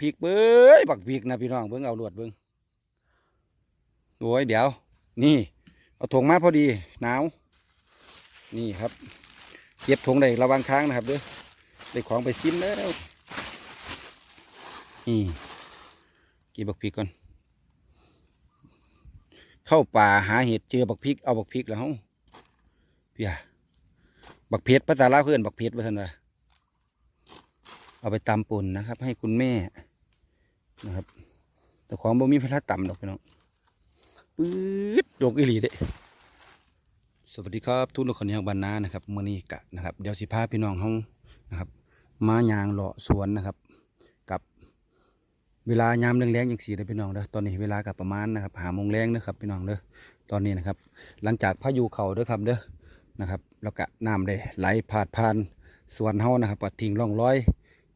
พริกเบ้ยบักพริกนะพี่น้องเบิ่งเอาลวดเบิ่งโอ้ยเดี๋ยว นี่เอาถุงมาพอดีหนาว นี่ครับเก็บถุงได้ระวังทางนะครับเด้อได้ของไปซิมแล้วนี่กินบักพริกก่อนเข้าป่าหาเห็ดเจอบักพริกเอาบักพริกแล้วเพี่ยบักเพชรภาษาลาวเพื่อนบักเพชรว่าท่านว่าเอาไปตำป่นนะครับ ให้คุณแม่ นะครับแต่ของบ่มีพระต่ำดอกพี่น้องปื๊ดดกอีหลีเด้สวัสดีครับ ทุกคนยังบานนานะครับเมื่อนี้กะนะครับเดี๋ยวสิพาพี่น้องเฮานะครับ มายางเลาะสวนนะครับ กับเวลายามแรงๆอย่างสี่เด้พี่น้องเด้อตอนนี้เวลากับประมาณนะครับหาโมงแรงนะครับพี่น้องเด้อตอนนี้นะครับ หลังจากพายุเข่าเด้อครับเด้อนะครับ แล้วก็น้ำได้ไหลผ่านผ่านสวนเฮานะครับก็ทิ้งร่องรอย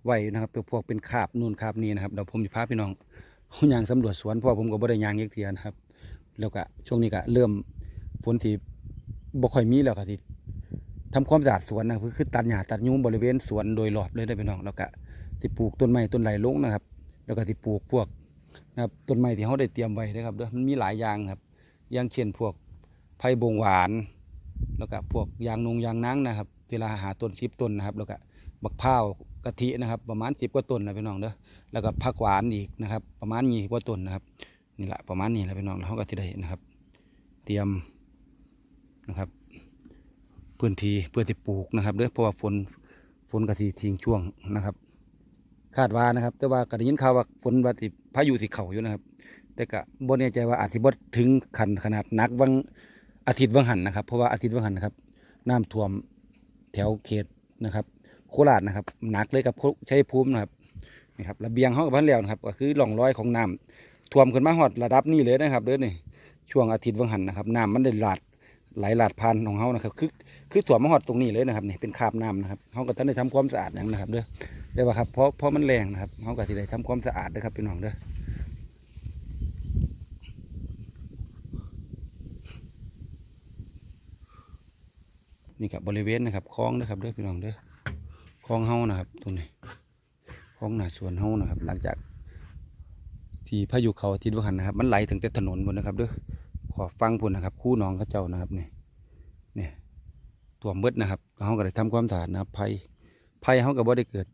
ไว้นะครับพวกเป็นคาบนู่นคาบนี่นะครับเดี๋ยวผมจะพาพี่น้องเขายางสำรวจสวนพราะผมก็บ่ได้ยางเยกเทียนะครับ แล้วก็ช่วงนี้ก็เริ่มฝนที่บ่ค่อยมีแล้วก็สิทำความสะอาดสวนนะคือคือตัดหญ้าตัดยุ้งบริเวณสวนโดยรอบเลยได้พี่น้องแล้วก็สิปลูกต้นไม้ต้นไหลลงนะครับ แล้วก็สิปลูกพวกนะครับต้นไม้ที่เขาได้เตรียมไว้นะครับเด้อมันมีหลายอย่างครับอย่างเช่นพวกไผ่บงหวาน แล้วก็พวกยางนงยางนังนะครับเวลาหาต้นซิบต้นนะครับ แล้วก็บักพร้าว กะทินะครับประมาณสิบกว่าต้นนะพี่น้องเด้อแล้วก็ผักหวานอีกนะครับ ประมาณยี่กว่าต้นนะครับนี่แหละประมาณนี้แหละพี่น้องเราก็จะได้นะครับ เตรียมนะครับ พื้นที่เพื่อที่ปลูกนะครับเด้อเพราะว่าฝนฝนกะทิทิ้งช่วงนะครับ คาดว่านะครับ แต่ว่าก็ได้ยินข่าวว่าฝนว่าติพายุที่เข่าอยู่นะครับ แต่ก็บ่แน่ใจว่าอาจสิบ่ถึงขันขนาดนักวังอาทิตย์วังหันนะครับ เพราะว่าอาทิตย์วังหันนะครับน้ำท่วมแถวเขตนะครับ โคราชนะครับหนักเลยกับโคชัยภูมินะครับนี่ครับระเบียงห้องกับพันแล้วนะครับ ก็คือร่องรอยของน้ำท่วมขึ้นมาหอดระดับนี้เลยนะครับเด้อนี่ช่วงอาทิตย์วังหันนะครับน้ำมันได้หลาดไหลหลาดพันของเฮานะครับ คือคือท่วมมาหอดตรงนี้เลยนะครับนี่เป็นคาบน้ำนะครับเฮาก็ต้องได้ทำความสะอาดอย่างนะครับเด้อเด้อว่าครับเพราะเพราะมันแรงนะครับเฮาก็สิได้ทำความสะอาดนะครับพี่น้องเด้อนี่กับบริเวณนะครับคลองนะครับเด้อพี่น้องเด้อ คลองเฮานะครับตรงนี้คลองหน้าสวนเฮานะครับ หลังจาก ที่พายุเขาทิศวหันนะครับ มันไหลถึงแต่ถนนหมดนะครับเด้อขอฟังพุ่นนะครับ คู่น้องเขาเจ้านะครับนี่เนี่ยตัวมเบิดนะครับเฮาก็ได้ทำความสะอาดนะครับภัยภัยเฮาก็บ่ได้เกิด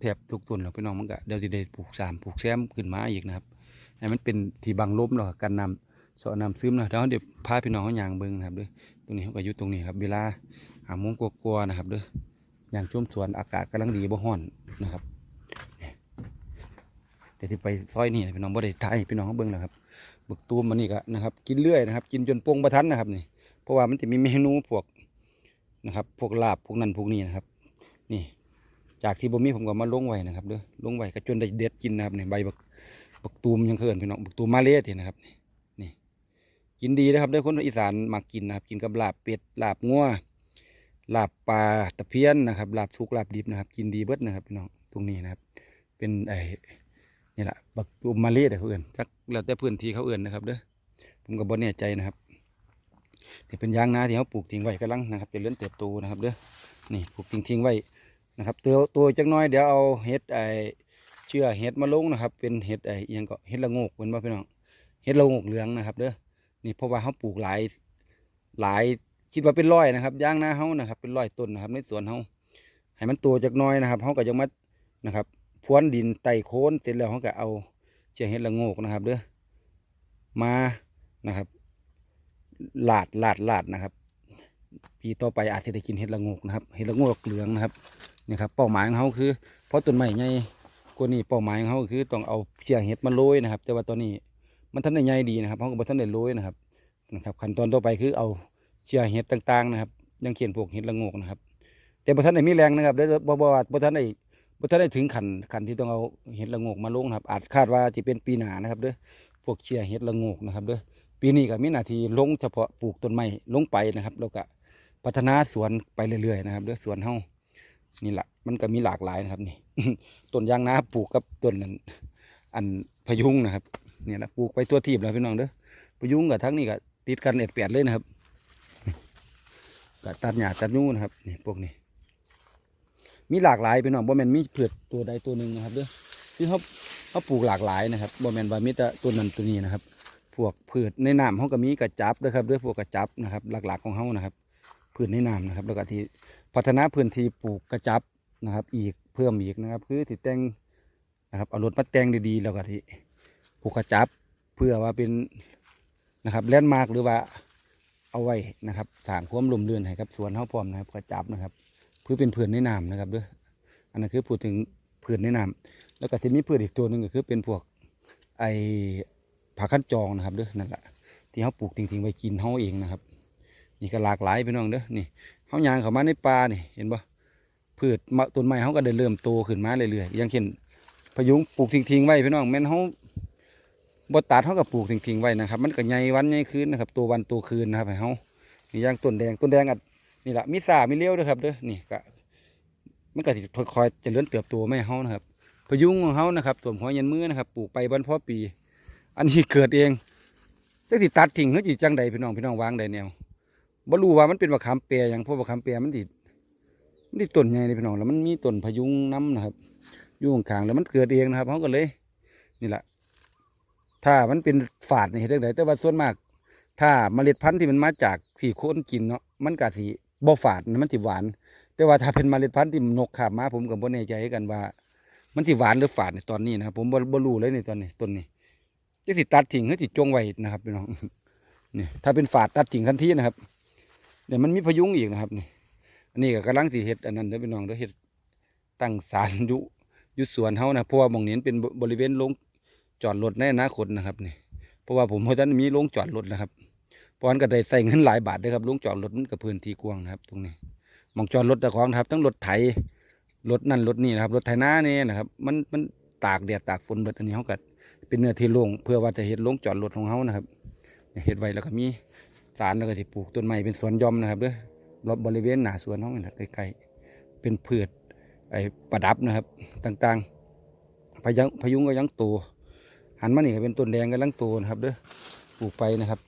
แทบทุกต้นหรอกพี่น้องมันก็เดี๋ยวสิได้ปลูกสามปลูกแซมขึ้นมาอีกนะครับให้มันเป็นที่บังลมแล้วก็กันน้ำเสาะน้ำซึมนะแล้วเดี๋ยวพาพี่น้องเขาย่างเบิ่งนะครับเด้อตรงนี้เขาก็อยู่ตรงนี้ครับ เวลาหาโมงกลัวๆนะครับเด้อ อย่างชุ่มสวนอากาศกำลังดีบ่ฮ้อนนะครับเดี๋ยวที่ไปซอยนี่พี่น้องบ่ได้ถ่ายพี่น้องเขาเบิ่งนะครับบึกตูมมันนี่ก็นะครับ กินเรื่อยนะครับ กินจนโป่งประทันนะครับนี่เพราะว่ามันจะมีเมนูพวกนะครับพวกลาบพวกนั้นพวกนี้นะครับ นี่ จากที่บ่มีผมก็มาลงไว้นะครับเด้อลงไว้ก็จนได้เด็ดกินนะครับนี่ใบบักบักตูมยังเคินพี่น้องบักตูมมาเล่ที่นะครับนี่กินดีนะครับเด้คนอีสานมักกินนะครับ กินกับลาบเป็ดลาบงัว ลาบปลาตะเพียนนะครับลาบทุกลาบดิบนะครับ กินดีเบิดนะครับพี่น้องตรงนี้นะครับ เป็นไอ้นี่แหละบักตูมมาเล่เด้อเขาเอื่นจักแล้วแต่พื้นที่เขาเอื่นนะครับเด้อผมก็บ่แน่ใจนะครับนี่เป็นยางนาที่เขาปลูกทิ้งไว้กำลังนะครับเป็นเลื่อนเติบโตนะครับเด้อนี่ปลูกทิ้งทิ้งไว้นะครับตัวตัวจักน้อยเดี๋ยวเอาเห็ดไอ้เชื่อเห็ดมาลงนะครับ เป็นเห็ดไอ้ยังก็เห็ดละงกเป็นว่าพี่น้องเห็ดละงกเหลืองนะครับเด้อนี่เพราะว่าเขาปลูกหลายหลาย คิดว่าเป็นร้อยนะครับย่างหน้าเขานะครับ เป็นร้อยต้นนะครับ ในสวนเขาให้มันโตจากน้อยนะครับเขาก็จะมานะครับพรวนดินไต่โคนเสร็จแล้วเขาก็เอาเจียเห็ดละโงกนะครับเด้อมานะครับหลาดหลาดหลาดนะครับ ปีต่อไปอาจจะได้กินเห็ดละโงกนะครับเห็ดละโงกเหลืองนะครับนี่ครับเป้าหมายของเขาคือเพราะต้นไม้ใหญ่กว่านี้เป้าหมายของเขาคือต้องเอาเจียเห็ดมาโรยนะครับ แต่ว่าตอนนี้มันท่านได้ใหญ่ดีนะครับเขาก็บ่ท่านได้โรยนะครับนะครับ ขั้นตอนต่อไปคือเอา เชื้อเห็ดต่างๆนะครับ ยังเขียนพวกเห็ดละงกนะครับ แต่บ่ท่านได้มีแรงนะครับเดี๋ยวบ่บ่ว่าบ่ท่านได้บ่ท่านได้ถึงขันขันที่ต้องเอาเห็ดละงกมาลงนะครับอาจคาดว่าจะเป็นปีหนานะครับเด้อพวกเชื้อเห็ดละงกนะครับเด้อปีนี้ก็มีหน้าที่ลงเฉพาะปลูกต้นไม้ลงไปนะครับแล้วก็พัฒนาสวนไปเรื่อยๆนะครับเด้อสวนเฮานี่แหละมันก็มีหลากหลายนะครับนี่ต้นยางนาปลูกกับต้นนั้นอันพยุงนะครับเนี่ยนะปลูกไปตัวทีบแล้วพี่น้องเด้อพยุงกับทั้งนี้ก็ติดกันเอ็ดแปดเลยนะครับ ก็ตัดหญ้าตัดยูนะครับนี่พวกนี้ มีหลากหลายพี่น้องบ่แมนมีเผือกตัวใดตัวหนึ่งนะครับเด้อที่เขาเขาปลูกหลากหลายนะครับบ่แมนว่ามีแต่ตัวนั้นตัวนี้นะครับ พวกพืชในน้ำเขาก็มีกระจับนะครับด้วยพวกกระจับนะครับ หลักๆของเขานะครับพืชในน้ำนะครับแล้วก็ที่พัฒนาพื้นที่ปลูกกระจับนะครับ อีกเพิ่มอีกนะครับ คือที่แต่งนะครับเอารถมาแต่งดีๆ แล้วก็ที่ปลูกกระจับเพื่อว่าเป็นนะครับแลนด์มาร์กหรือว่า เอาไว้นะครับสร้างความลมเรือนให้กับสวนเขาพร้อมนะครับกระจับนะครับเพื่อเป็นพืชในน้ำนะครับเด้วยอันนั้นคือพูดถึงพืชในน้ำแล้วก็จะมีพืชอีกตัวหนึ่งก็คือเป็นพวกไอผักขั้นจองนะครับเด้อนั่นแหละที่เขาปลูกทิ้งๆไว้กินเขาเองนะครับ นี่ก็หลากหลายพี่น้องเด้อนี่เขายางเขามาในป่านี่เห็นปะพืชต้นไม้เขาก็ได้เริ่มโตขึ้นมาเรื่อยๆอย่างเช่นพยุงปลูกทิ้งๆไว้พี่น้องแม่นเขา บตัดเขาก็ปลูกทิ้งๆไว้นะครับ มันก็ใหญ่วันใหญ่คืนนะครับ ตัววันตัวคืนนะครับให้เขานี่ย่างต้นแดงต้นแดงอะนี่แหละมีสามีเลี้ยวด้วยครับเด้อนี่ก็มันก็สิคอยจะเลื่อนเติบโตไม่เขานะครับพยุงของเขานะครับตัวหัวยันมือนะครับ ปลูกไปวันพ่อปี อันนี้เกิดเองจักสิตัดทิ้งหรือจีจังใดพี่น้องพี่น้องวางใดแนวบ่รู้ว่ามันเป็นมะขามเปียอย่างพราะมะขามเปียมันติดมันติดต้นใหญ่เลยพี่น้องแล้วมันมีต้นพยุงน้ำนะครับยู่ข้างๆแล้วมันเกิดเองนะครับเขาก็เลย นี่แหละ ถ้ามันเป็นฝาดในเห็ดได้แต่ว่าส่วนมาก ถ้าเมล็ดพันธุ์ที่มันมาจากที่คนกินเนาะมันก็สิบ่ฝาดมันสิหวาน แต่ว่าถ้าเป็นเมล็ดพันธุ์ที่นกขาบมาผมก็บ่แน่ใจกันว่า มันสิหวานหรือฝาดในตอนนี้นะครับผมบ่บ่รู้เลยในตอนนี้ต้นนี้จะสิตัดทิ้งหรือสิจงไว้นะครับพี่น้องนี่ถ้าเป็นฝาดตัดทิ้งทันทีนะครับเดี๋ยวมันมีพยุงอีกนะครับนี่อันนี้ก็กำลังสิเฮ็ดอันนั้นเด้อพี่น้องเด้อเฮ็ดตั้งศาลอยู่อยู่สวนเฮานะเพราะว่าหมองนี้นเป็นบริเวณโรง จอดรถในอนาคตนะครับนี่เพราะว่าผมเพราะฉะนั้นมีโรงจอดรถนะครับเพราะฉะนั้นก็ได้ใส่เงินหลายบาทด้อครับโรงจอดรถมันก็พื้นที่กว้างนะครับ ตรงนี้มองจอดรถแต่ของนะครับ ทั้งรถไถรถนั่นรถนี่นะครับรถไถนาเนี่ยนะครับ มันมันตากแดดตากฝนเบิดอันนี้เฮาก็เป็นเนื้อที่โล่งเพื่อว่าจะเห็ดโล่งจอดรถของเขานะครับเห็ดไว้แล้วก็มีสารแล้วก็ที่ปลูกต้นไม้เป็นสวนหยอมนะครับเด้อรอบบริเวณหน้าสวนห้องนี่นะใกล้ๆเป็นพืชไอ้ประดับนะครับ ต่างๆพยังพยุงก็ยังโต หันมานี่ก็เป็นต้นแดงกำลังโตนะครับเด้อปลูกไปนะครับ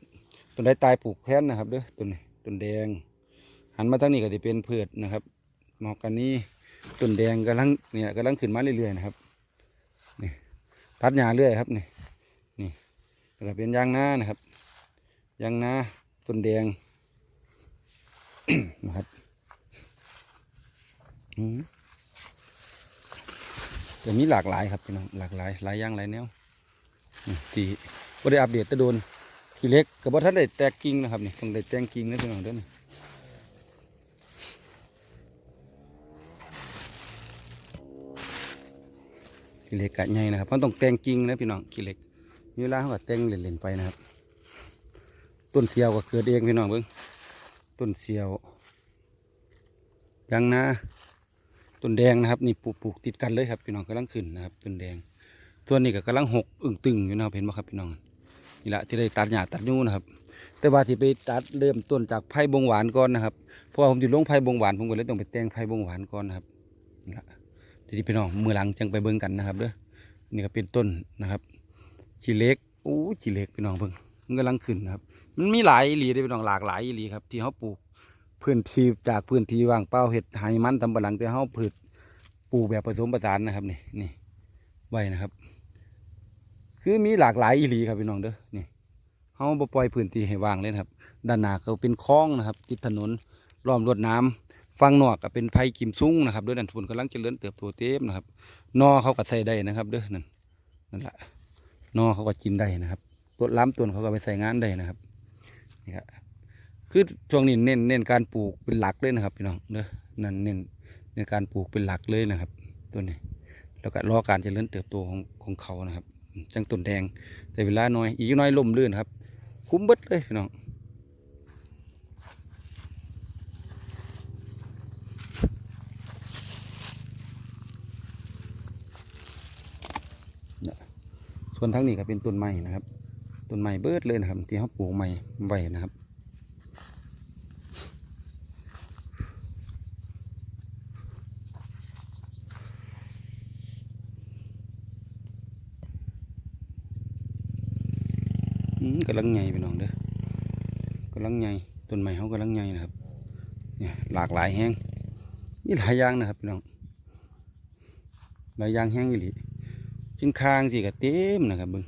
ต้นใดตายปลูกแทนนะครับเด้อต้นต้นแดง หันมาทางนี้ก็จะเป็นพืชนะครับหมอกกันนี้ต้นแดงกำลังเนี่ยกำลังขึ้นมาเรื่อยๆนะครับนี่ตัดหญ้าเรื่อยครับนี่นี่แล้วก็เป็นยางนานะครับยางนาต้นแดงนะครับอืมจะมีหลากหลายครับพี่น้องหลากหลายหลายอย่างหลายแนว ที่บ่ได้อัปเดตแตะโดนขี้เล็กกับบ่ทันได้แตกกิ่งนะครับนี่ต้องได้แตงกิ่งนะพี่น้องเด้อนี่ขี้เล็กกะใหญ่นะครับมันต้องแตงกิ่งนะพี่น้องขี้เล็กมีเวลาเขาก็แตงเล่นๆไปนะครับ ต้นเสียวก็เกิดเองพี่น้องเบิ่งต้นเสียวยางนาต้นแดงนะครับ นี่ปลูกปลูกติดกันเลยครับพี่น้องกำลังขึ้นนะครับต้นแดง ส่วนนี้ก็กำลังหกอึ่งตึงอยู่นะครับเห็นไหมครับพี่น้องนี่แหละที่ได้ตัดหญ้าตัดยูนะครับ แต่ว่าที่ไปตัดเริ่มต้นจากไผ่บงหวานก่อนนะครับเพราะว่าผมอยู่ลงไผ่บงหวานผมก็เลยต้องไปแต่งไผ่บงหวานก่อนนะครับนี่แหละทีนี้พี่น้องมือหลังจังไปเบิ่งกันนะครับเด้อนี่ก็เป็นต้นนะครับชีเล็กโอ้ชีเล็กพี่น้องเบิ่งมันกำลังขึ้นนะครับ มันมีหลายอีหลีได้พี่น้องหลากหลายอีหลีครับ ที่เขาปลูกพื้นที่จากพื้นที่ว่างเปล่าเห็ดไหมันตำปะหลังแต่เขาพืชปลูกแบบผสมผสานนะครับนี่นี่ไว้นะครับ คือมีหลากหลายอีหลีครับพี่น้องเด้อนี่เขาบ่ปล่อยพื้นที่ให้ว่างเลยครับ ด้านหน้าก็เป็นคลองนะครับติดถนนล้อมรวดน้ำฟังนอกก็เป็นไผ่กิมซุ้งนะครับด้วยนั่นทุนกำลังเจริญเติบโตเต็มนะครับนอเขาก็ใส่ได้นะครับเด้อนั่นนั่นแหละนอเขาก็กินได้นะครับต้นล้ำต้นเขาก็ไปใส่งานได้นะครับนี่ครับคือช่วงนี้เน้นเน้นการปลูกเป็นหลักเลยนะครับพี่น้องเด้อนั่นเน้นในการปลูกเป็นหลักเลยนะครับ ตัวนี้ แล้วก็รอการเจริญเติบโตของของเขานะครับ จังต้นแดงแต่เวลาน้อย อีกน้อยล่มลื่นครับ คุ้มเบิดเลยพี่น้องส่วนทั้งนี้ก็เป็นต้นไม้นะครับต้นไม้เบิดเลยนะครับ ที่เขาปลูกใหม่ไว้นะครับ กำลังใหญ่พี่น้องเด้อกำลังใหญ่ต้นไม้เขากำลังใหญ่นะครับเนี่ยหลากหลายแห้งมีหลายอย่างนะครับพี่น้องหลายอย่างแห้งอีหลีจึงคางสิก็เต็มนะครับเบิ่ง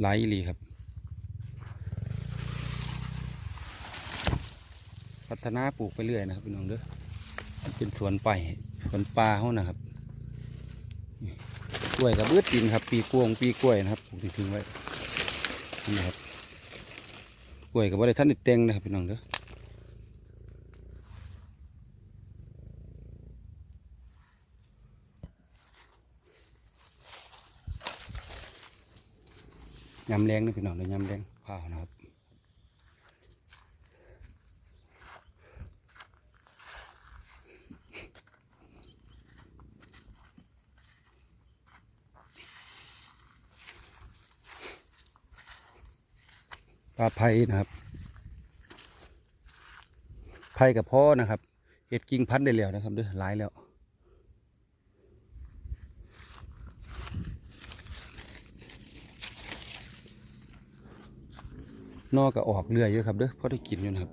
หลายอีหลีครับ พัฒนาปลูกไปเรื่อยนะครับพี่น้องเด้อเป็นสวนไปสวนปลาเขานะครับ ล้วยกับเบืดดินครับ ปีกวงปีกล้วยนะครับปลูกทิ้งไว้นี่นะครับกล้วยกับว่าได้ท่านได้แตงนะครับพี่น้องเด้อยำแรงนะพี่น้องเดี๋ยยำแรงข้าวนะครับ ลาไผ่นะครับ ไผ่กับพ่อนะครับ เห็ดกิ่งพันได้แล้วนะครับด้อหลายแล้วนอก็ออกเรื่อยอยู่ครับเด้อเพราะได้กินอยู่นะครับ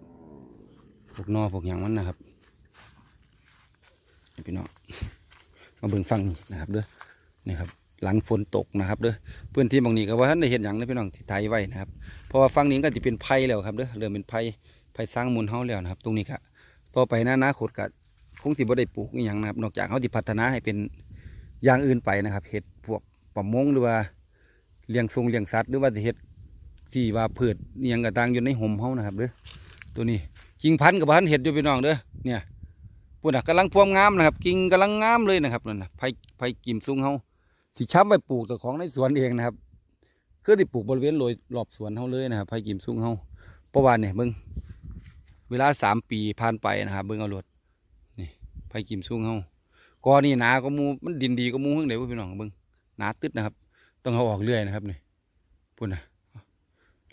พวกนอพวกอย่างมันนะครับพี่น้องมาเบิ่งฟังนี่นะครับเด้อนี่ครับ หลังฝนตกนะครับเด้อพื้นที่บางนี้ก็ว่าท่านได้เห็นอย่างนะพี่น้องที่ไทยไว้นะครับเพราะว่าฟังนี้ก็จะเป็นไผ่แล้วครับเด้อเริ่มเป็นไผ่ไผ่สร้างมูลเฮาแล้วนะครับ ตรงนี้ก็ต่อไปนะอนาคตก็คงสิบ่ได้ปลูกอย่างนะครับ นอกจากเฮาสิพัฒนาให้เป็นอย่างอื่นไปนะครับเห็ดพวกประมงหรือว่าเลี้ยงทรงเลี้ยงสัตว์หรือว่าเห็ดที่ว่าพืชเนียงกระตังอยู่ในห่มเฮานะครับเด้อตัวนี้กิ่งพันกับพันเห็ดอยู่พี่น้องเด้อเนี่ยปุ่นอะกำลังพวมงามนะครับ กิ่งกำลังงามเลยนะครับนั่นนะไผ่ไผ่กิมซุงเฮา สิช้ำไปปลูกแต่ของในสวนเองนะครับคือได้ปลูกบริเวณโรยรอบสวนเฮาเลยนะครับไผ่กิมซุ้งเฮาเพราะว่าเนี่ยเบิ่งเวลาสามปีผ่านไปนะครับเบิ่งเอารถนี่ไผ่กิมซุ้งเฮากอนี่หนาก็มูมันดินดีก็มูเพิ่งเดี๋ยวพี่น้องเบิ่งหนาตึดนะครับ ต้องเอาออกเรื่อยนะครับนี่ปุ่นนะ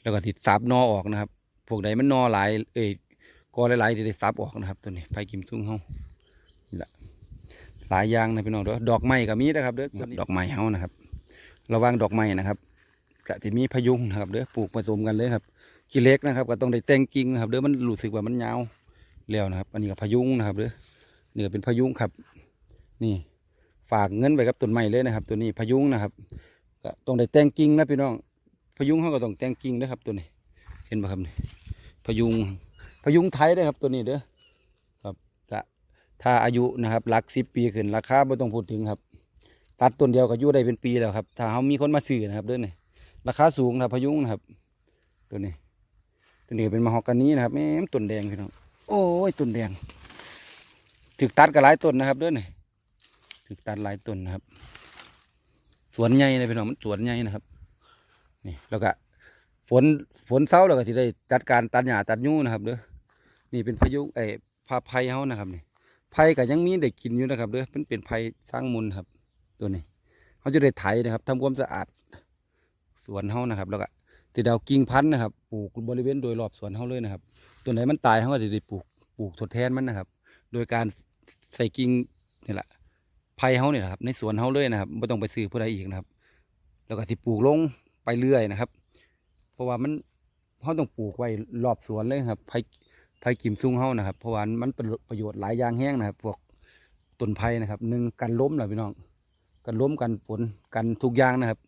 แล้วก็ติดซับนอออกนะครับพวกใดมันนอหลายเอ้ยกอหลายๆที่ได้ซับออกนะครับ ตัวนี้ไฟกิมซุ้งเฮา หลายอย่างนะพี่น้องเด้อดอกไม้ก็มีนะครับเด้อดอกไม้เฮานะครับ ระหวังดอกไม้นะครับก็จะมีพะยุงนะครับเด้อปลูกผสมกันเลยครับขี้เล็กนะครับ ก็ต้องได้แต่งกิ่งนะครับเด้อมันรู้สึกว่ามันยาวแล้วนะครับ อันนี้ก็พะยุงนะครับเด้อนี่ก็เป็นพะยุงครับ นี่ฝากเงินไว้กับต้นไม้เลยนะครับ ตัวนี้พะยุงนะครับก็ต้องได้แต่งกิ่งนะพี่น้องพยุงเขาก็ต้องแต่งกิ่งนะครับตัวนี้ เห็นป่ะครับนี่พยุงพยุงไทยเด้อครับตัวนี้เด้อครับก็ ถ้าอายุนะครับหลักสิบปีขึ้นราคาไม่ต้องพูดถึงครับ ตัดต้นเดียวก็อยู่ได้เป็นปีแล้วครับ ถ้าเขามีคนมาซื้อนะครับเด้อนี่ราคาสูงนะครับพยุงนะครับ ตัวนี้ ตัวนี้เป็นมะฮอกกานีนะครับแม่ต้นแดงพี่น้องโอ้ยต้นแดงถึกตัดก็หลายต้นนะครับเด้อนี่ถึกตัดหลายต้นนะครับ สวนใหญ่เลยพี่น้องมันสวนใหญ่นะครับนี่แล้วก็ฝนฝนเศร้าแล้วก็ที่ได้จัดการตัดหญ้าตัดยูนะครับเด้อนี่เป็นพายุไอ้พาภัยเฮานะครับนี่ ภัยก็ยังมีได้กินอยู่นะครับเด้อเป็นเป็นภัยสร้างมูลครับ ตัวนี้เขาจะได้ไถนะครับทำความสะอาดสวนเฮานะครับ แล้วก็ติดดาวกิ่งพันธุ์นะครับ ปลูกบริเวณโดยรอบสวนเฮาเลยนะครับ ตัวไหนมันตายเขาก็จะได้ปลูกปลูกทดแทนมันนะครับ โดยการใส่กิ่งนี่แหละไผ่เฮาเนี่ยนะครับ ในสวนเฮาเลยนะครับไม่ต้องไปซื้อผู้ใดอีกนะครับ แล้วก็ที่ปลูกลงไปเรื่อยนะครับ เพราะว่ามันเขาต้องปลูกไว้รอบสวนเลยครับไผ่ ไผ่กิมซุ้งเขานะครับ เพราะว่ามันเป็นประโยชน์หลายอย่างแห้งนะครับ พวกต้นไผ่นะครับหนึ่งกันล้มนะพี่น้องกันล้มกันฝนกันทุกอย่างนะครับ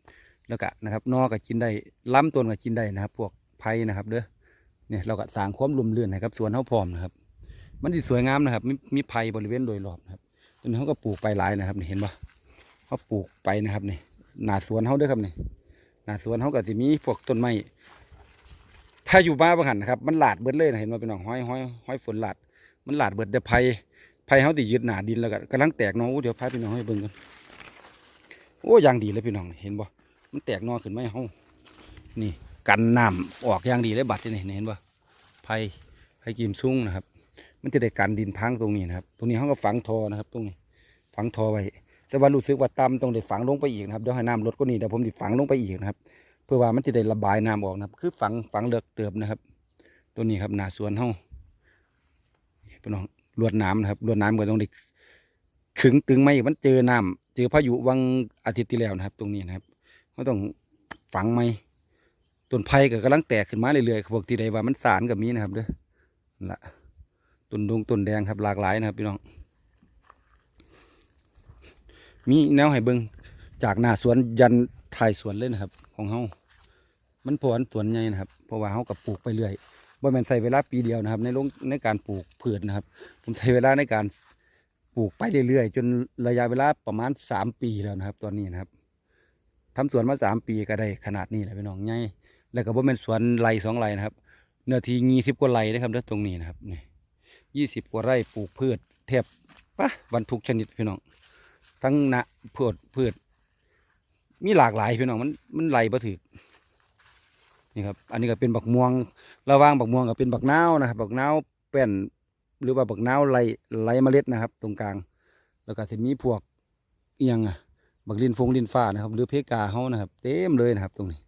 แล้วก็นะครับนอก็กินได้ล้ำต้นก็กินได้นะครับ พวกไผ่นะครับเด้อเนี่ยเราก็สร้างความลุ่มเลื่อนให้ครับสวนเขาพร้อมนะครับ มันที่สวยงามนะครับ มีมีไผ่บริเวณโดยรอบนะครับต้นนี้เขาก็ปลูกไปหลายนะครับเห็นปะเขาปลูกไปนะครับนี่หน้าสวนเขาด้อครับนี่หน้าสวนเขาก็จะมีพวกต้นไม้ ถ้าอยู่บ้านบางหันนะครับมันหลาดเบิดเลยนะเห็นว่าเป็นหนองห้อยห้อยห้อยฝนหลาด มันหลาดเบิดแต่ไผ่ไผ่เขาติยึดหนาดินแล้วก็กำลังแตกนออู้เดี๋ยวพาพี่น้องให้เบิ่งกันโอ้ยางดีเลยพี่น้องเห็นบ่มันแตกนอขึ้นมาให้เฮานี่ กันน้ำออกอย่างดีเลยบัดที่นี่เห็นบ่ไผ่ไผ่กิมซุ้งนะครับ มันจะได้กันดินพังตรงนี้นะครับ ตรงนี้เขาก็ฝังทอนะครับ ตรงนี้ ฝังทอไว้แต่ว่ารู้สึกว่าต่ำต้องได้ฝังลงไปอีกนะครับเดี๋ยวให้น้ำลดก็นี่เดี๋ยวผมจะฝังลงไปอีกนะครับ เพื่อว่ามันจะได้ระบายน้ำออกนะครับ คือฝังฝังเลือกเติบนะครับ ตัวนี้ครับหนาสวนเฮาพี่น้องลวดน้ำนะครับลวดน้ำก็ต้องได้ขึงตึงไม่มันเจอน้ำเจอพายุวังอาทิตย์ที่แล้วนะครับ ตรงนี้นะครับก็ต้องฝังไม้ต้นไผ่ก็กำลังแตกขึ้นมาเรื่อยๆพวกที่ใดว่ามันสารกับมีนะครับเด้อละต้นดงต้นแดงครับหลากหลายนะครับพี่น้อง มีแนวให้เบิงจากหน้าสวนยันท้ายสวนเลยนะครับ ของเฮา มันพอนสวนใหญ่นะครับ เพราะว่าเฮากับปลูกไปเรื่อยบ่แม่นใส่เวลาปีเดียวนะครับ ในลงในการปลูกพืชนะครับ ผมใช้เวลาในการปลูกไปเรื่อยๆ จนระยะเวลาประมาณสามปีแล้วนะครับ ตอนนี้นะครับทำสวนมาสามปีก็ได้ขนาดนี้แหละพี่น้องใหญ่แล้วก็บ่แม่นสวนไรสองไรนะครับ เนื้อที่ยี่สิบกว่าไรนะครับเด้อตรงนี้นะครับนี่ยี่สิบกว่าไร่ปลูกพืชแทบปะบรรทุกชนิดพี่น้อง ทั้งนะพืชพืช มีหลากหลายพี่น้องมันมันไหลบ่ถือ นี่ครับอันนี้ก็เป็นบักม่วง ระหว่างบักม่วงกับเป็นบักนาวนะครับบักนาวแป้นหรือว่าบักนาวไหลไหลเมล็ดนะครับ ตรงกลาง แล้วก็จะมีพวกเอียงอะบักลินฟงลินฟ้านะครับ หรือเพกาเฮานะครับ เต็มเลยนะครับ ตรงนี้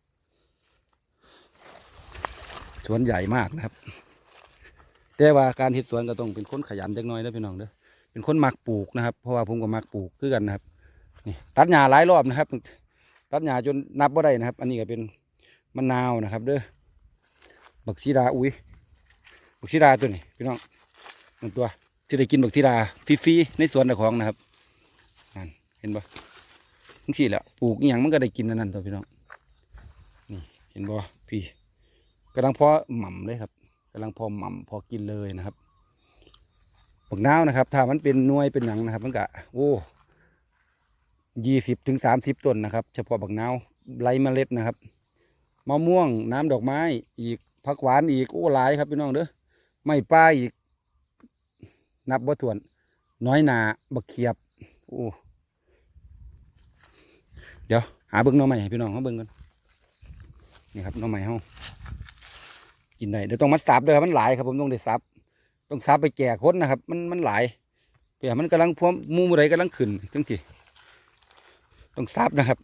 สวนใหญ่มากนะครับ แต่ว่าการเฮ็ดสวนก็ต้องเป็นคนขยันจักน่อยเด้อพี่น้องเด้อเป็นคนมักปลูกนะครับ เพราะว่าผมก็มักปลูกคือกันนะครับนี่ตัดหญ้าหลายรอบนะครับ ตัดหญ้าจนนับบ่ได้นะครับ อันนี้ก็เป็น มะนาวนะครับ เด้อบักซีดาอุ้ยบักซีดาตัวนี้พี่น้องหนึ่งตัวที่ได้กินบักซีดาฟรีๆในสวนเจ้าของนะครับนั่นเห็นบ่ทั้งสี่แหละปลูกอย่างมันก็ได้กินอันนั่นตัวพี่น้องนี่เห็นบ่พี่กำลังพอหม่ำเลยครับกำลังพอหม่ำพอกินเลยนะครับบักนาวนะครับ ถ้ามันเป็นนวยเป็นหยังนะครับ มันก็โอ้ยี่สิบถึงสามสิบต้นนะครับ เฉพาะบักนาวไรเมล็ดนะครับ มะม่วงน้ำดอกไม้ อีกผักหวานอีกโอ้หลายครับพี่น้องเด้อไม่ป้าอีก นับว่าถ้วน น้อยหนาบักเขียบโอ้เดี๋ยวหาเบิ้งน้องใหม่ให้พี่น้องเขาเบิ้งกันนี่ครับน้องใหม่เขากินได้เดี๋ยวต้องมัดสับด้วยครับมันหลายครับผมต้องได้สับต้องสับไปแจกคนนะครับ มันมันหลายเปียมันกำลังพวมหมูอะไรกำลังขึ้นจังทีต้องซับนะครับ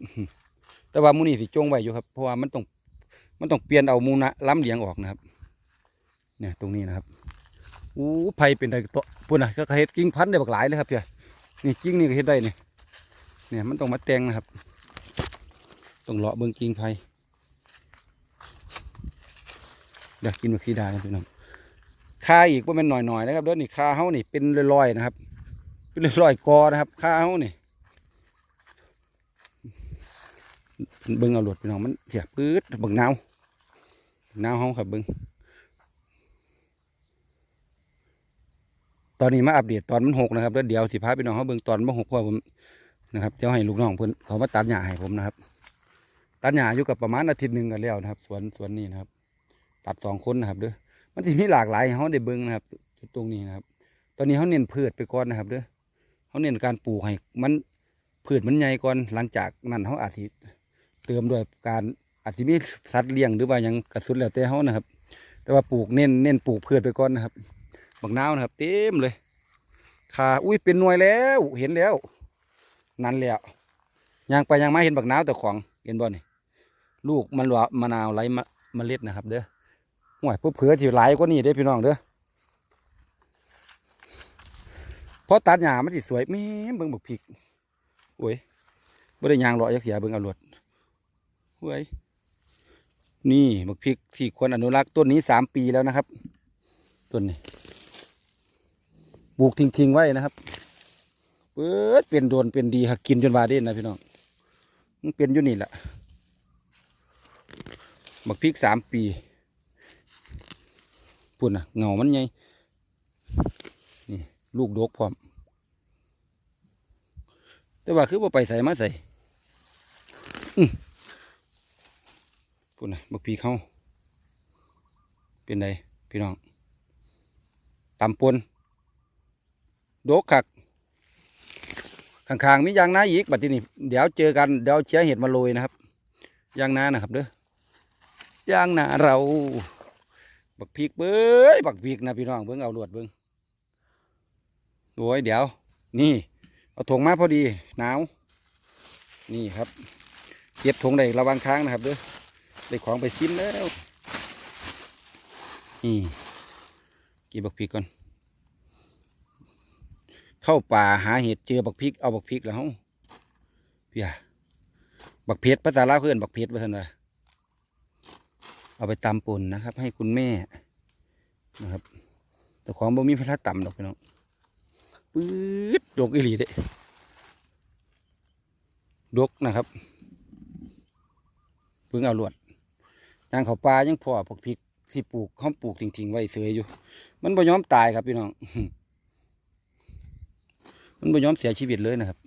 แต่ว่ามูนี่สิจงไว้อยู่ครับเพราะว่ามันต้อง มันต้องเปลี่ยนเอามูนะล้ำเลียงออกนะครับ เนี่ยตรงนี้นะครับอู้ไผ่เป็นไดตัวปุ่นนะก็เฮ็ดกิ่งพันธุ์ได้บักหลายเลยครับเพี่ยนี่กิ่งนี่ก็เฮ็ดได้นี่เนี่ยมันต้องมาแตงนะครับต้องเลาะเบิ่งกิ่งไผ่เดี๋ยวกินบักซีดาครับพี่น้องค่าอีกว่าเป็นหน่อยๆนะครับเด้อนี่ค่าเฮานี่เป็นลอยๆนะครับ เป็นลอยๆกอนะครับค่าเฮานี่ เบิ่งเอาหลดพี่น้องมันเสียปื๊ดเบิ่งนาวนาวเฮาครับเบิ่งตอนนี้มาอัปเดตตอนมันหกนะครับแล้วเดี๋ยวสิพาพี่น้องเขาเบิ่งตอนมันหกเพราะว่าผมนะครับเดี๋ยวให้ลูกน้องเพิ่อนเขามาตัดหญ้าให้ผมนะครับ ตัดหญ้าอยู่กับประมาณอาทิตย์หนึ่งกันแล้วนะครับ สวนสวนนี้นะครับ ตัดสองคนนะครับเด้อมันสิมีหลากหลายเขาได้เบิ่งนะครับจุดตรงนี้นะครับ ตอนนี้เขาเน้นพืชไปก่อนนะครับเด้อเขาเน้นการปลูกให้มันพืชมันใหญ่ก่อนหลังจากนั้นเขาอาจสิ เติมด้วยการอาจจะมีสัตว์เลี้ยงหรือว่ายังกระสุนแล้วแต่เขานะครับ แต่ว่าปลูกเน้นเน้นปลูกพืชไปก่อนนะครับบักนาวนะครับ เต็มเลยขาอุ้ยเป็นหน่วยแล้วเห็นแล้ว นั่นแล้วยางไปยางมาเห็นบักนาวแต่ของเห็นบ่นี่ลูกมันหวามะนาวไหลมะเมล็ดนะครับ เด้อห่วยเพื่อเผื่อที่หลายกว่านี้เด้พี่น้องเด้อเพราะตัดหญ้ามันสิสวยแม่เบิ่งบักพริกโอ้ยบ่ได้ยางเลาะยักเสียเบิ่งเอารวด เว้ยนี่บักพริกที่ควรอนุรักษ์ต้นนี้สามปีแล้วนะครับต้นนี้ปลูกทิ้งๆไว้นะครับเปิดเป็นโดนเป็นดีหักกินจนวาเด่นนะพี่น้องมันเป็นอยู่นี่แหละบักพริกสามปีปุ่นอะเงามันไงนี่ลูกดกพร้อม แต่ว่าคือว่าไปใส่มาใส่ พูดนะบักพีเข้าเป็นไงพี่น้องตำปนโดกคักข้างๆมียางนาอีกบัดนี้เดี๋ยวเจอกันเดี๋ยวเชียเห็ดมาโรยนะครับยางนานะครับเด้อยางนาเรา บักพีกเบ้ยบักพีกนะพี่น้องเบิ้งเอาลวดเบิ้งโอ้ยเดี๋ยว นี่ เอาถุงมาพอดีหนาว นี่ครับ เก็บถุงได้ระวังค้างนะครับเด้อ ได้ของไปซิมแล้วนี่กินบักพริกก่อน เข้าป่าหาเห็ดเจอบักพริกเอาบักพริกแล้วเพี่ยบักเพชรภาษาลาวเพื่อนบักเพชรว่าท่านว่าเอาไปตำป่นนะครับ ให้คุณแม่นะครับ แต่ของบ่มีพระต่ำดอกพี่น้องปื๊ดดอกอีหลีเด้ดกนะครับเพิ่งเอาลวด ยางเขาปลายังพอพวกพริกที่ปลูกเขาปลูกจริงๆไว้เสยอยู่ มันบ่ยอมตายครับพี่น้อง มันบ่ยอมเสียชีวิตเลยนะครับ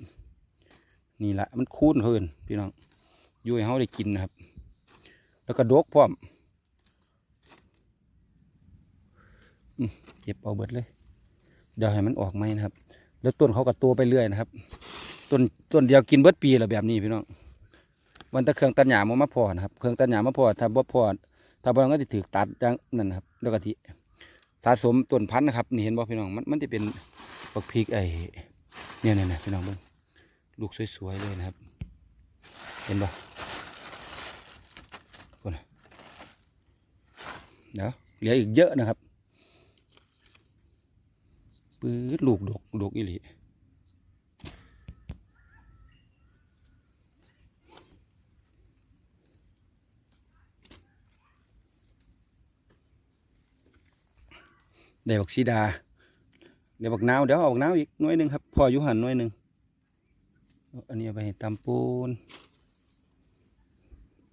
นี่แหละมันคูนเฮินพี่น้องอยู่ให้เขาได้กินนะครับ แล้วก็ดกพร้อมเก็บเอาเบิดเลย เดี๋ยวให้มันออกไหมนะครับ แล้วต้นเขาก็โตไปเรื่อยนะครับ ต้นต้นเดียวกินเบิดปีละแบบนี้พี่น้อง วันตะเครื่องตัดหญ้ามมาพอนะครับเครื่องตัดหญ้ามาพอถ้าบ่พอถ้าบ่งั้นก็จะถือตัดอย่างนั่นนะครับแล้วก็ที่สะสมต้นพันธุ์นะครับนี่เห็นบ่พี่น้องมันมันจะเป็นปักพริกไอ้เนี่ยเนี่ยเนี่ยพี่น้องเบิ่งลูกสวยๆเลยนะครับ เห็นบ่คนน่ะเดี๋ยวเหลืออีกเยอะนะครับปื้ดลูกดกดกอีหลี ได้บักซีดาเดี๋ยวบักนาวเดี๋ยวเอาบักนาวอีกน่วยหนึ่งครับพออยู่หันน่วยหนึ่งอันนี้ไปตำปูน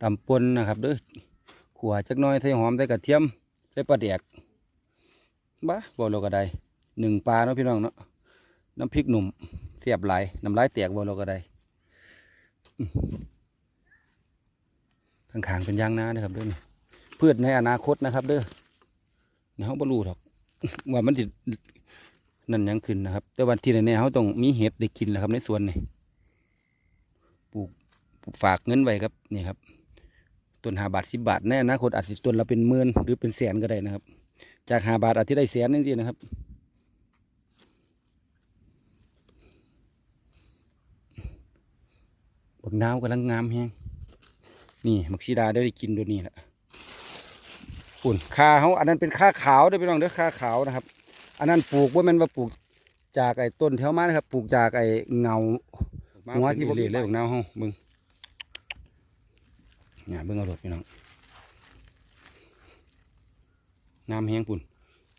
ตำปนนะครับเด้อขัวจักน้อยใส่หอมใส่กระเทียมใส่ปลาแดกบ้าบ่เราก็ไดหนึ่งปลาเนาะพี่น้องเนาะน้ำพริกหนุ่มเสียบไหลน้ำลายแตกบ่เราก็ได้ข้างๆเป็นยางนาเด้อครับเด้อนี่พืชในอนาคตนะครับ เด้อเดี๋ยวเราบรรลุหรอก ว่ามันจะนั่นยังขึ้นนะครับ แต่วันที่แน่ๆเขาต้องมีเห็ดได้กินแหละครับในสวนนี่ปลูกฝากเงินไว้ครับนี่ครับต้นหาบาทสิบาทแน่นะคนอาจสิต้นเราเป็นหมื่นหรือเป็นแสนก็ได้นะครับ จากหาบาทอาจจะได้แสนนี่นเองนะครับบักนาวกำลังงามแฮงนี่มักซีดาได้กินตัวนี้แหละ ปุ่นค่าเขาอันนั้นเป็นค่าขาวเด้อพี่น้องเด้อค่าขาวนะครับ อันนั้นปลูกว่ามันว่าปลูกจากไอ้ต้นแถวมานะครับ ปลูกจากไอ้เงาหัวที่บริเวณเลยของนาวเฮาเบิ่งเนี่ยเบิ่งเอาดอกพี่น้องงามแฮงปุ่น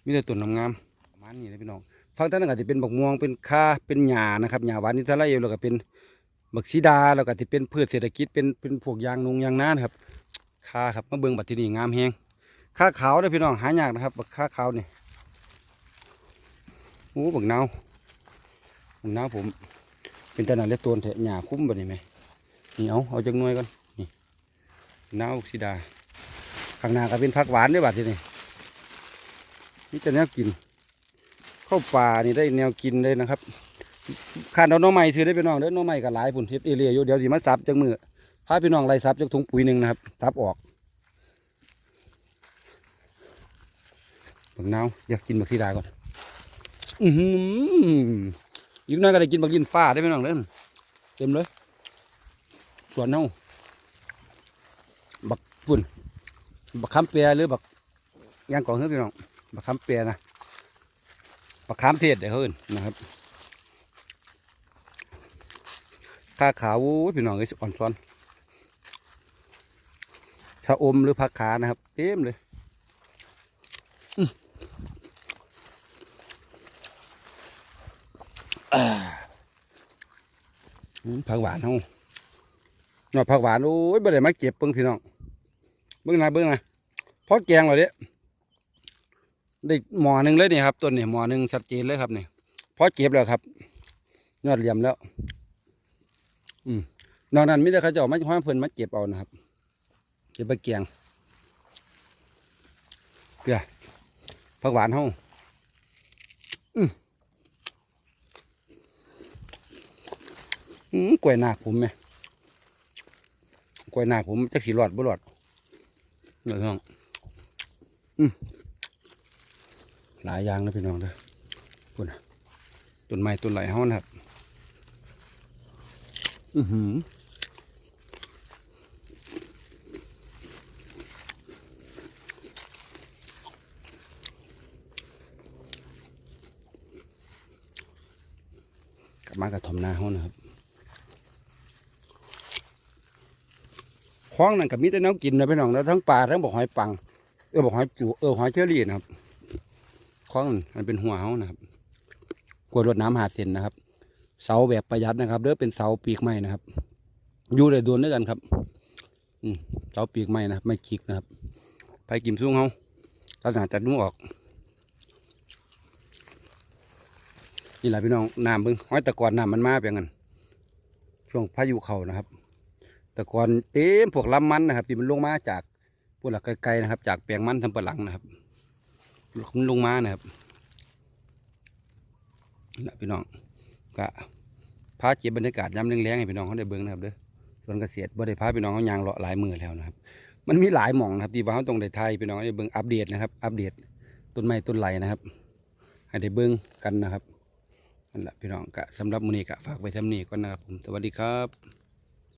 มีแต่ต้นงามประมาณนี้นะพี่น้องฟังท่านก็จะเป็นบักม่วงเป็นค่าเป็นหญ้านะครับหญ้าหวานนิทรายแล้วก็เป็นบักซีดาแล้วก็จะเป็นพืชเศรษฐกิจเป็นเป็นพวกยางนงยางน้านะครับค่าครับมาเบิ่งบัดที่นี่งามแฮง ข้าขาวเด้พี่น้องหายากนะครับข้าขาวนี่โอ้บักนาวบักนาวผม เป็นตนาเล็กตัวเถอะหญ้าคุ้มแบบนี้ไหมนี่เอาเอาจังหน่วยก่อนนี่บักนาวบักสีดาข้างหน้าก็เป็นผักหวานด้วยบัดทีนี่นี่จะแนวกิน เข้าวป่านี่ได้แนวกินเลยนะครับขาดเอาน้องใหม่ซื้อได้พี่น้องเด้อน้องใหม่ก็หลายผุนเฮ็ดเอเรียอยู่เดี๋ยวสิมาซับจังมือพาพี่น้องไล่ซับจากถุงปุ๋ยหนึ่งนะครับซับออก บักนาวอยากกินบักซีดาก่อน อือหืออีกน้อยก็ได้กินบักลินฟ้าได้ไหมน้องเด้อเต็มเลย สวนเฮาบักปุ่นบักคำเปียหรือบักย่างกองเฮ้ยพี่น้องบักคำเปียนะบักขามเทศเดี๋ยวเขาเอิ้นนะครับข้าขาวพี่น้องเอ้ยอ่อนซ้อนชะอมหรือผักขานะครับ เต็มเลย อืม ผักหวานเฮาหน่อผักหวานโอ้ยบ่ได้มาเก็บเบิ่งพี่น้องเบิ่งนะเบิ่งนะพอแกงแล้วเด้ได้หมอหนึงเลยนี่ครับต้นนี่หมอหนึงชัดเจนเลยครับนี่พอเก็บแล้วครับ ยอดเหลี่ยมแล้ว อืมนอกนั้นมีแต่เขาเจ้ามาห้อยเพิ่นมาเก็บเอานะครับ เก็บไปแกงเกลือผักหวานเฮาอืม กล้วยหนาคผมไหมกล้วยหนาคผมจะขี่รอดบ่รอดเดี๋ยน้องอืมหลายอย่างนะพี่น้องเด้อพุ่นน่ะต้นไม้ต้นไหลเฮานะครับ อือหือกลับมากระทอมนาเฮานะครับ คล้องนั่นกับมีแต่แนวกินนะพี่น้องแล้วทั้งปลาทั้งบอกหอยปัง เออบอกหอยจูเออหอยเชอรี่นะครับคล้องนั่นมันเป็นหัวเขานะครับกวดรดน้ำหาเส้นนะครับ เสาแบบประหยัดนะครับเด้อเป็นเสาปีกไม้นะครับ อยู่ได้โดนด้วยกันครับ อืมเสาปีกไม้นะครับไม่จิกนะครับไปกิมซุ้งเฮาลักษณะจัดนุ่งออกนี่แหละพี่น้องน้ำเบิ่งห้อยตะกอนน้ำมันมาเพียงกันช่วงพายุเข้านะครับ ตะกอนเต็มพวกลำมันนะครับที่มันลงมาจากพวกหลักไกลๆนะครับ จากแปลงมันทำปะหลังนะครับมันลงมานะครับนี่แหละพี่น้องก็พาเก็บบรรยากาศยามแรงๆให้พี่น้องเขาได้เบิ่งนะครับเด้อส่วนเกษตรบ่ได้พาพี่น้องเขายางเลาะหลายมือแล้วนะครับ มันมีหลายหม่องนะครับที่ว่าเขาต้องได้ทยพี่น้องให้เบิ่งอัปเดตนะครับ อัปเดตต้นไม้ต้นไหลนะครับให้ได้เบิ่งกันนะครับนั่นแหละพี่น้องก็สำหรับมื้อนี้ก็ฝากไว้ท่านี้ก่อนนะครับผมสวัสดีครับ